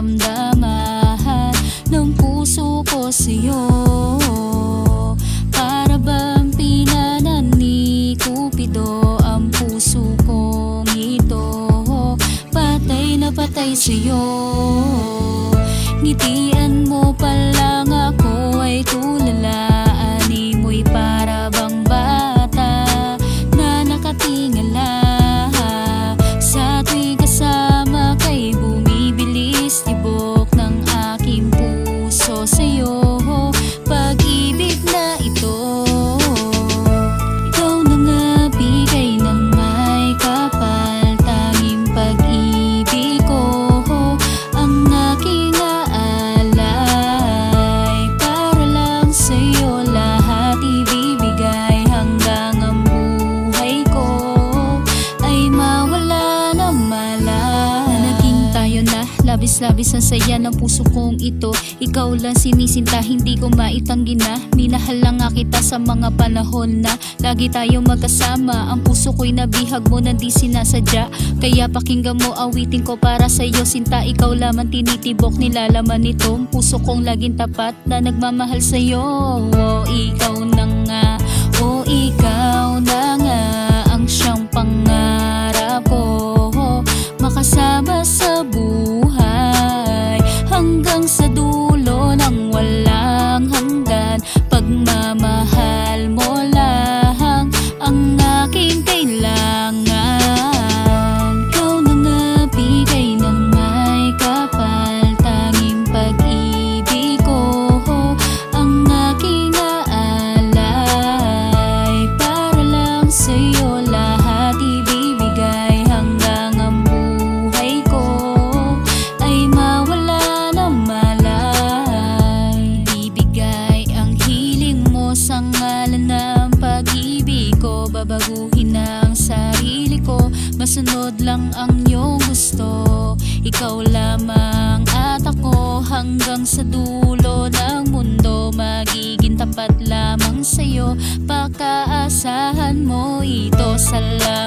nararamdaman ng puso ko sa'yo? Para bang pinanan ni Cupido ang puso kong ito? Patay na patay sa'yo. Ngitian mo pa Labis-labis ang saya ng puso kong ito Ikaw lang sinisinta, hindi ko maitanggi na. Minahal lang nga kita sa mga panahon na Lagi tayong magkasama. Ang puso ko'y nabihag mo na di sinasadya. Kaya pakinggan mo awitin ko para sa'yo Sinta, ikaw lamang tinitibok nilalaman nito puso kong laging tapat na nagmamahal sa'yo. Oh, Ikaw na dulo ng walang hanggan. Pagmamahal mo lang Ang aking kailangan. Ikaw na nga bigay ng may kapal Tanging pag-ibig ko Ang aking aalay. Para lang sa'yo Babaguhin ang sarili ko. Masunod lang ang iyong gusto. Ikaw lamang at ako Hanggang sa dulo ng mundo. Magiging tapat lamang sa'yo. Pakaasahan mo ito Salamat